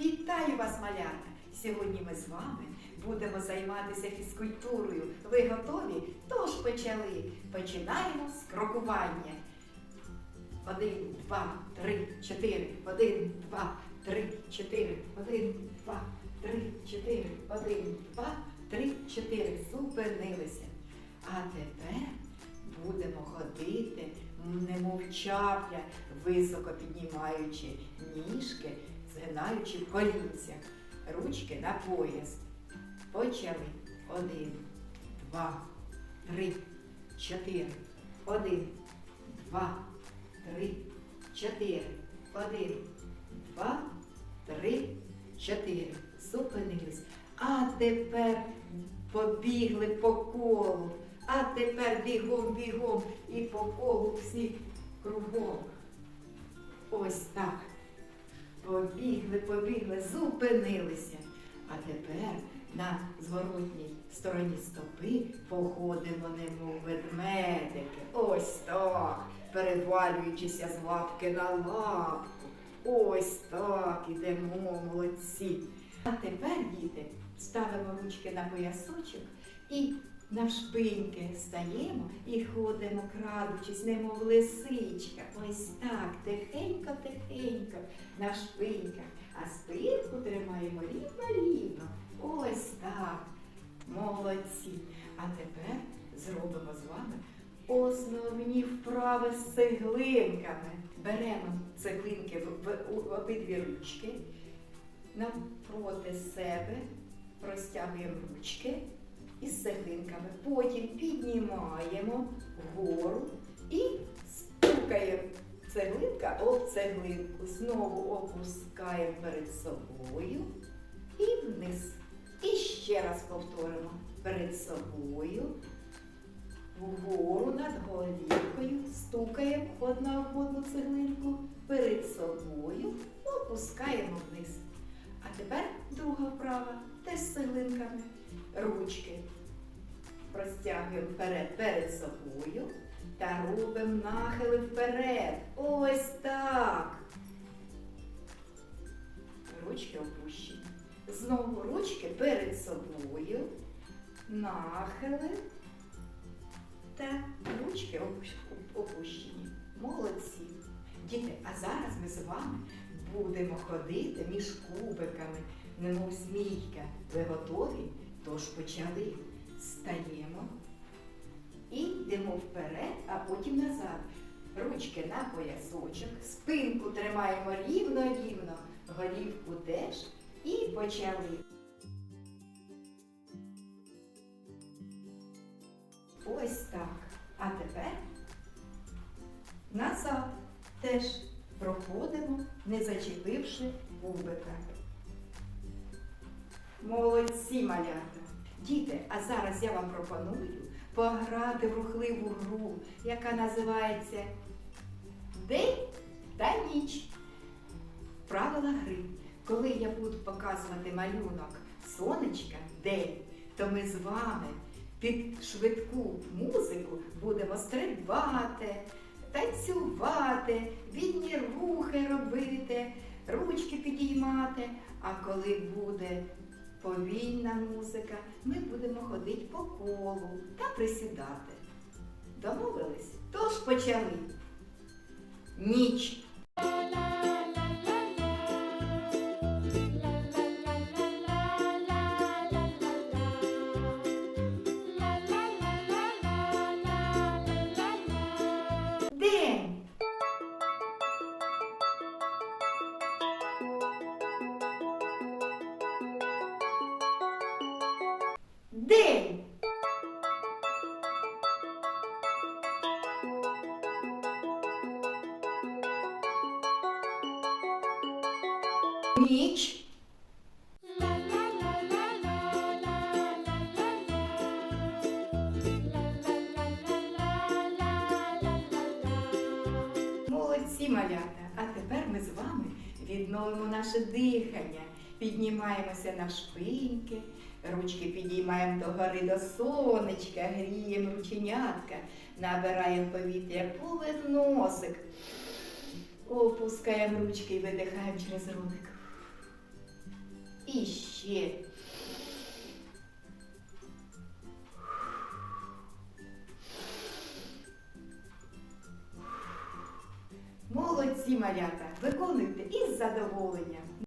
Вітаю вас, малята! Сьогодні ми з вами будемо займатися фізкультурою. Ви готові? Тож почали. Починаємо з крокування. Один, два, три, чотири. Один, два, три, чотири. Один, два, три, чотири. Один, два, три, чотири. Зупинилися. А тепер будемо ходити, немов чапля, високо піднімаючи ніжки, згинаючи в колінцях. Ручки на пояс. Почали. Один, два, три, чотири. Один, два, три, чотири. Один, два, три, чотири. Зупинились. А тепер побігли по колу. А тепер бігом, бігом і по колу всі кругом. Ось так. Побігли, побігли, зупинилися. А тепер на зворотній стороні стопи походимо, немов ведмедики. Ось так, перевалюючися з лапки на лапку. Ось так, ідемо, молодці. А тепер, діти, ставимо ручки на поясочок і навшпиньки стаємо і ходимо, крадучись, немов лисичка. Ось так, тихенько-тихенько, на шпиньках. Основні вправи з цеглинками. Беремо цеглинки в, в, в обидві ручки, навпроти себе простягуємо ручки із цеглинками. Потім піднімаємо вгору і стукаємо цеглинка об цеглинку. Знову опускаємо перед собою і вниз. І ще раз повторимо перед собою, вгору голівкою, стукаємо одна об одну цеглинку, перед собою, опускаємо вниз. А тепер друга вправа, теж з цеглинками. Ручки простягуємо вперед перед собою та робимо нахили вперед. Ось так. Ручки опущені. Знову ручки перед собою, нахили ручки опущені. Молодці. Діти, а зараз ми з вами будемо ходити між кубиками, немов змійка. Ви готові? Тож почали. Стаємо і йдемо вперед, а потім назад. Ручки на поясочок, спинку тримаємо рівно-рівно, голівку теж і почали. Ось так. А тепер назад теж проходимо, не зачепивши кубика. Молодці малята! Діти, а зараз я вам пропоную пограти в рухливу гру, яка називається День та ніч. Правила гри. Коли я буду показувати малюнок сонечка, день, то ми з вами під швидку музику будемо стрибати, танцювати, відні рухи робити, ручки підіймати. А коли буде повільна музика, ми будемо ходити по колу та присідати. Домовились? Тож почали. Ніч. День. Ніч. Молодці малята! А тепер ми з вами відновимо наше дихання. Піднімаємося на шпиньки, ручки підіймаємо догори до сонечка, гріємо рученятка, набираємо повітря повен носик. Опускаємо ручки і видихаємо через ротик. І ще. Молодці, малята, виконуйте із задоволенням.